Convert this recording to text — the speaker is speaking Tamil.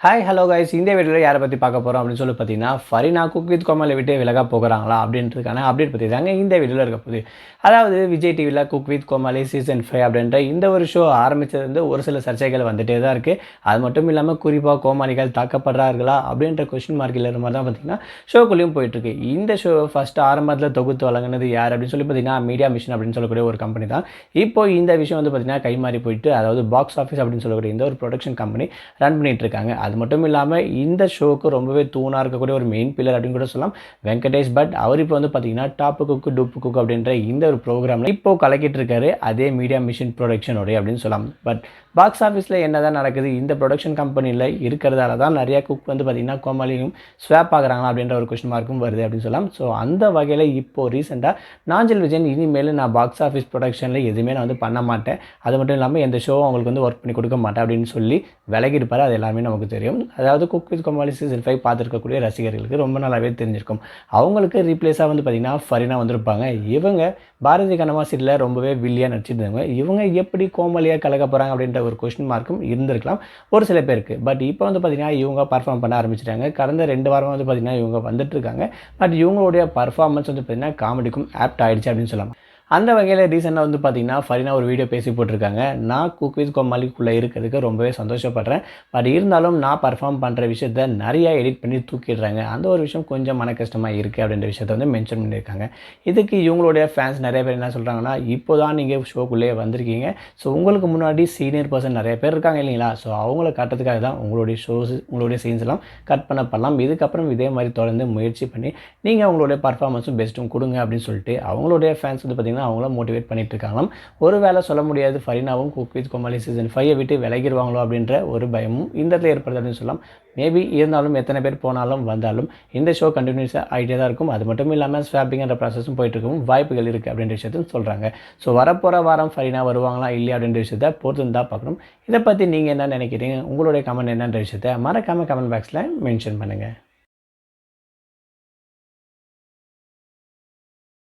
ஹாய் ஹலோ கைஸ் இந்த வீடியோவில் யாரை பற்றி பார்க்க போகிறோம் அப்படின்னு சொல்லி பார்த்தீங்கன்னா ஃபரினா குக் வித் கோமலை விட்டு விலக போகிறாங்களா அப்படின்றதுக்கான அப்டேட் பற்றி தாங்க இந்த வீடியோவில் இருக்க போகுது. அதாவது விஜய் டிவியில் cook with Comali season five அப்படின்ற இந்த ஒரு ஷோ ஆரம்பித்தது வந்து ஒரு சில சர்ச்சைகள் வந்துகிட்டே தான் இருக்குது அது மட்டும் இல்லாமல் குறிப்பாக கோமாளிகள் தாக்கப்படுறார்களா அப்படின்ற கொஷின் மார்க்கில் இருந்த மாதிரி தான் பார்த்தீங்கன்னா ஷோக்குள்ளேயும் போயிட்டுருக்கு இந்த ஷோ ஃபஸ்ட்டு ஆரம்பத்தில் தொகுத்து வழங்கினது யார் அப்படின்னு சொல்லி பார்த்தீங்கன்னா மீடியா மிஷன் அப்படின்னு சொல்லக்கூடிய ஒரு கம்பெனி தான். இப்போ இந்த விஷயம் வந்து பார்த்தீங்கன்னா கைமாறி போயிட்டு அதாவது பாக்ஸ் ஆஃபீஸ் அப்படின்னு சொல்லக்கூடிய இந்த ஒரு ப்ரொடக்ஷன் கம்பெனி ரன் பண்ணிகிட்ருக்காங்க இருக்காங்க. அது மட்டும் இல்லாமல் இந்த ஷோவுக்கு ரொம்பவே தூணாக இருக்கக்கூடிய ஒரு மெயின் பில்லர் அப்படின்னு கூட சொல்லலாம். வெங்கடேஷ் பட் அவர் இப்போ வந்து பார்த்தீங்கன்னா டாப்பு குக்கு டூப்பு குக் அப்படின்ற இந்த ஒரு ப்ரோக்ராமில் இப்போ கலக்கிட்டு இருக்காரு. அதே மீடியா மிஷின் ப்ரொடக்ஷனோடைய அப்படின்னு சொல்லலாம். பட் பாக்ஸ் ஆஃபீஸில் என்ன தான் நடக்குது இந்த ப்ரொடக்ஷன் கம்பெனியில் இருக்கிறதால தான் நிறையா குக் வந்து பார்த்திங்கன்னா கோமாளியும் ஸ்வாப் ஆகிறாங்களா அப்படின்ற ஒரு கொஸ்டின் மார்க்கும் வருது அப்படின்னு சொல்லலாம். ஸோ அந்த வகையில் இப்போது ரீசெண்டாக நாஞ்சல் விஜயன் இனிமேல் நான் பாக்ஸ் ஆஃபீஸ் ப்ரொடக்ஷனில் எதுவுமே நான் வந்து பண்ண மாட்டேன். அது மட்டும் இல்லாமல் எந்த ஷோ அவங்களுக்கு வந்து ஒர்க் பண்ணி கொடுக்க மாட்டேன் அப்படின்னு சொல்லி விலகி இருப்பார் அது எல்லாமே நமக்கு தெரியும். அதாவது cook with Comali season five பார்த்துருக்கக்கூடிய ரசிகர்களுக்கு ரொம்ப நல்லாவே தெரிஞ்சிருக்கும். அவங்களுக்கு ரீப்ளேஸாக வந்து பார்த்திங்கன்னா ஃபரினா வந்திருப்பாங்க. இவங்க பாரதி கனமா சீரியலில் ரொம்பவே வில்லியாக நடிச்சிருந்தாங்க இவங்க எப்படி கோமாளியாக கலக்க போகிறாங்க அப்படின்ற ஒரு கொஸ்டின் மார்க்கும் இருந்திருக்கலாம். ஒரு சில பேருக்கு. பட் இப்போ வந்து பார்த்திங்கன்னா இவங்க பர்ஃபார்ம் பண்ண ஆரம்பிச்சிட்டாங்க. கடந்த ரெண்டு வாரம் வந்து பார்த்திங்கன்னா இவங்க வந்துட்டு இருக்காங்க. பட் இவங்களுடைய பர்ஃபார்மன்ஸ் வந்து பார்த்திங்கன்னா காமெடிக்கும் ஆப்ட் ஆகிடுச்சு அப்படின்னு சொல்லலாம். அந்த வகையில் ரீசெண்டாக வந்து பார்த்தீங்கன்னா ஃபரினா ஒரு வீடியோ பேசி போட்டிருக்காங்க. நான் குக் வித் கோமாளிக்குள்ளே இருக்கிறதுக்கு ரொம்பவே சந்தோஷப்படுறேன். பட் இருந்தாலும் நான் பர்ஃபார்ம் பண்ணுற விஷயத்த நிறையா எடிட் பண்ணி தூக்கிடுறாங்க. அந்த ஒரு விஷயம் கொஞ்சம் மன கஷ்டமாக இருக்குது அப்படின்ற விஷயத்த வந்து மென்ஷன் பண்ணியிருக்காங்க. இதுக்கு இவங்களுடைய ஃபேன்ஸ் நிறைய பேர் என்ன சொல்கிறாங்கன்னா இப்போ தான் நீங்கள் ஷோக்குள்ளேயே வந்திருக்கீங்க. ஸோ உங்களுக்கு முன்னாடி சீனியர் பர்சன் நிறைய பேர் இருக்காங்க இல்லைங்களா? ஸோ அவங்கள காட்டுறதுக்காக தான் உங்களுடைய ஷோஸ் உங்களுடைய சீன்ஸ் எல்லாம் கட் பண்ண பண்ணலாம் இதுக்கப்புறம் இதே மாதிரி தொடர்ந்து முயற்சி பண்ணி நீங்கள் உங்களுடைய பர்ஃபார்மன்ஸும் பெஸ்ட்டும் கொடுங்க அப்படின்னு சொல்லிட்டு அவங்களுடைய ஃபேன்ஸ் வந்து பார்த்திங்கன்னா அவங்கள மோட்டிவேட் பண்ணிட்டு இருக்காங்களாம் ஒரு வேளை சொல்ல முடியாது ஃபரினாவும் குக் வித் கோமாளி சீசன் ஃபைவை விட்டு விலகிடுவாங்களோ அப்படின்ற ஒரு பயமும் இந்த இடத்துல ஏற்படுது அப்படின்னு சொல்லலாம். மேபி இருந்தாலும் எத்தனை பேர் போனாலும் வந்தாலும் இந்த ஷோ கண்டினியூஸாக ஆகிட்டே தான் இருக்கும். அது மட்டும் இல்லாமல் ஸ்வாப்பிங்ன்ற ப்ராசஸும் போயிட்டுருக்கும் வாய்ப்புகள் இருக்குது அப்படின்ற விஷயத்தையும் சொல்கிறாங்க ஸோ வரப்போகிற வாரம் ஃபரினா வருவாங்களா இல்லையா அப்படின்ற விஷயத்த பொறுத்து தான் பார்க்கணும். இதை பற்றி நீங்கள் என்ன நினைக்கிறீங்க? உங்களுடைய கமெண்ட் என்னன்ற விஷயத்த மறக்காமல் கமெண்ட் பாக்ஸில் மென்ஷன் பண்ணுங்கள்